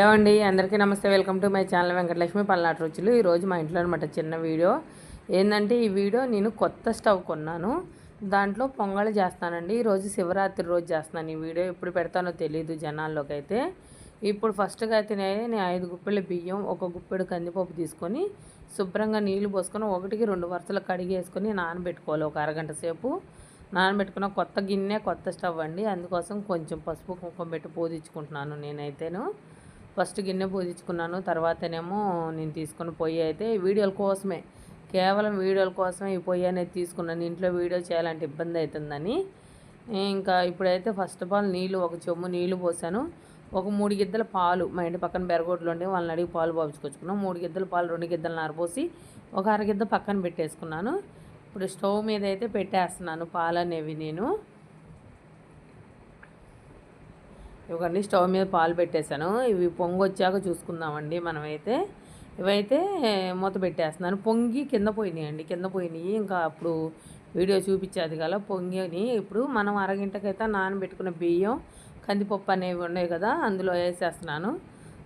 Hello అండి అందరికీ నమస్తే. Welcome to my channel Venkatalakshmi పల్నాటి రుచులు. ఈరోజు మా ఇంట్లో అనమాట చిన్న వీడియో. ఏంటంటే ఈ వీడియో నేను కొత్త స్టవ్ కొన్నాను. దాంట్లో పొంగల్ చేస్తానండి. ఈరోజు శివరాత్రి రోజు చేస్తున్నాను. ఈ వీడియో ఎప్పుడు పెడతానో తెలియదు జనాల్లోకి అయితే. ఇప్పుడు ఫస్ట్గా అయితే నేను ఐదు గుప్పెళ్ళ బియ్యం ఒక గుప్పెడు కందిపప్పు తీసుకొని శుభ్రంగా నీళ్ళు పోసుకొని ఒకటికి రెండు వరుసలు కడిగి వేసుకొని నానబెట్టుకోవాలి. ఒక అరగంట సేపు నానబెట్టుకున్న కొత్త గిన్నె కొత్త స్టవ్ అండి. అందుకోసం కొంచెం పసుపు కుంకుమ పెట్టి పోదించుకుంటున్నాను నేనైతేను. ఫస్ట్ గిన్నె పూజించుకున్నాను. తర్వాతనేమో నేను తీసుకున్న పొయ్యి అయితే వీడియోల కోసమే కేవలం వీడియోల కోసమే ఈ పొయ్యి అనేది తీసుకున్నాను. ఇంట్లో వీడియో చేయాలంటే ఇబ్బంది అవుతుందని. ఇంకా ఇప్పుడైతే ఫస్ట్ ఆఫ్ ఆల్ నీళ్ళు ఒక చెమ్ము నీళ్ళు పోసాను. ఒక మూడు గిద్దల పాలు మా ఇంటి పక్కన బెరగోట్లు ఉండి వాళ్ళని అడిగి పాలు పాపించుకొచ్చుకున్నాం మూడు గిద్దల పాలు రెండు గిద్దలు నారపోసి ఒక అరగిద్ద పక్కన పెట్టేసుకున్నాను. ఇప్పుడు స్టవ్ మీద అయితే పెట్టేస్తున్నాను పాలు అనేవి నేను. ఇవన్నీ స్టవ్ మీద పాలు పెట్టేశాను. ఇవి పొంగి వచ్చాక చూసుకుందామండి మనమైతే. ఇవైతే మూత పెట్టేస్తున్నాను. పొంగి కింద పోయినాయండి. కింద పోయినాయి. ఇంకా అప్పుడు వీడియో చూపించేది కదా పొంగిని. ఇప్పుడు మనం అరగంటకైతే నానబెట్టుకున్న బియ్యం కందిపప్పు అనేవి ఉన్నాయి కదా అందులో వేసేస్తున్నాను.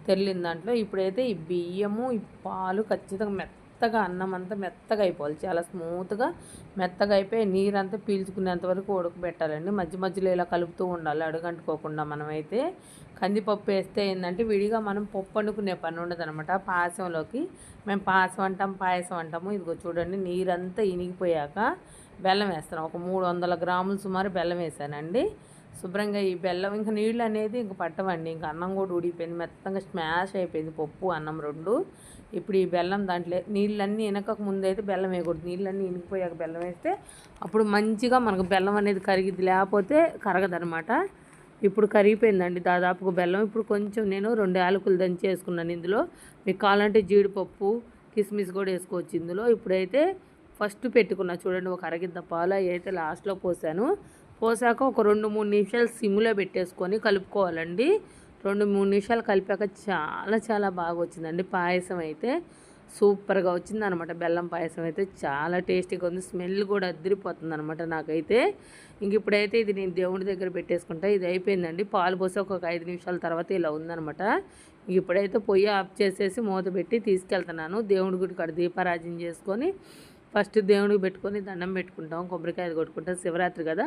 తెల్లిన దాంట్లో ఇప్పుడైతే ఈ బియ్యము ఈ పాలు ఖచ్చితంగా మెత్త మెత్తగా అన్నం అంతా మెత్తగా అయిపోవాలి. చాలా స్మూత్గా మెత్తగా అయిపోయి నీరంతా పీల్చుకునేంత వరకు ఉడకబెట్టాలండి. మధ్య మధ్యలో ఇలా కలుపుతూ ఉండాలి అడుగంటుకోకుండా మనమైతే. కందిపప్పు వేస్తే ఏంటంటే విడిగా మనం పప్పు వండుకునే పని ఉండదనమాట పాయసంలోకి మేము పాయసం అంటాం పాయసం అంటాము. ఇదిగో చూడండి నీరంతా ఇనిగిపోయాక బెల్లం వేస్తాను ఒక మూడు వందల గ్రాములు సుమారు బెల్లం వేసానండి. శుభ్రంగా ఈ బెల్లం ఇంకా నీళ్ళు అనేది ఇంక పట్టవండి. ఇంకా అన్నం కూడా ఉడిపోయింది మెత్తంగా స్మాష్ అయిపోయింది పప్పు అన్నం రెండు. ఇప్పుడు ఈ బెల్లం దాంట్లో నీళ్ళన్నీ ఇనకక ముందు అయితే బెల్లం వేయకూడదు. నీళ్ళన్నీ ఇనికిపోయాక బెల్లం వేస్తే అప్పుడు మంచిగా మనకు బెల్లం అనేది కరిగిద్ది. లేకపోతే కరగదనమాట ఇప్పుడు కరిగిపోయిందండి దాదాపుగా బెల్లం. ఇప్పుడు కొంచెం నేను రెండు యాలకులు దంచి వేసుకున్నాను ఇందులో. మీకు కావాలంటే జీడిపప్పు కిస్మిస్ కూడా వేసుకోవచ్చు ఇందులో. ఇప్పుడైతే ఫస్ట్ పెట్టుకున్నా చూడండి ఒక అరగిద్ద పాలు. అయితే లాస్ట్లో పోసాను. పోసాక ఒక రెండు మూడు నిమిషాలు సిమ్లో పెట్టేసుకొని కలుపుకోవాలండి. రెండు మూడు నిమిషాలు కలిపాక చాలా చాలా బాగా వచ్చిందండి. పాయసం అయితే సూపర్గా వచ్చింది అనమాట బెల్లం పాయసం అయితే చాలా టేస్టీగా ఉంది. స్మెల్ కూడా అద్దరిపోతుంది అనమాట నాకైతే. ఇంక ఇప్పుడైతే ఇది నేను దేవుడి దగ్గర పెట్టేసుకుంటా. ఇది అయిపోయిందండి. పాలు పోసి ఒక ఐదు నిమిషాల తర్వాత ఇలా ఉందనమాట. ఇప్పుడైతే పొయ్యి ఆఫ్ చేసేసి మూత పెట్టి తీసుకెళ్తున్నాను. దేవుడి గుడి కాడ దీపారాజన చేసుకొని ఫస్ట్ దేవుడికి పెట్టుకొని దండం పెట్టుకుంటాం కొబ్బరికాయ కొట్టుకుంటాం శివరాత్రి కదా.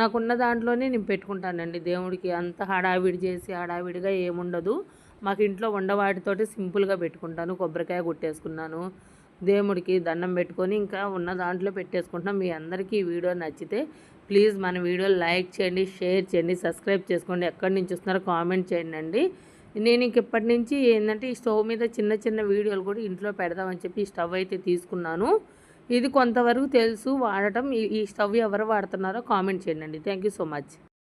నాకున్న దాంట్లోనే నేను పెట్టుకుంటానండి దేవుడికి. అంత హడావిడి చేసి హడావిడిగా ఏముండదు. మాకు ఇంట్లో వండవాటితోటి సింపుల్గా పెట్టుకుంటాను. కొబ్బరికాయ కొట్టేసుకున్నాను. దేవుడికి దండం పెట్టుకొని ఇంకా ఉన్న దాంట్లో పెట్టేసుకుంటున్నాం. మీ అందరికీ ఈ వీడియో నచ్చితే ప్లీజ్ మన వీడియో లైక్ చేయండి షేర్ చేయండి సబ్స్క్రైబ్ చేసుకోండి. ఎక్కడి నుంచి వస్తున్నారో కామెంట్ చేయండి అండి. నేను ఇంక ఇప్పటి నుంచి ఏంటంటే ఈ స్టవ్ మీద చిన్న చిన్న వీడియోలు కూడా ఇంట్లో పెడదామని చెప్పి ఈ స్టవ్ అయితే తీసుకున్నాను. ఇది కొంతవరకు తెలుసు వాడటం ఈ స్టవ్ ఎవరు వాడుతున్నారో కామెంట్ చేయండి. Thank you so much.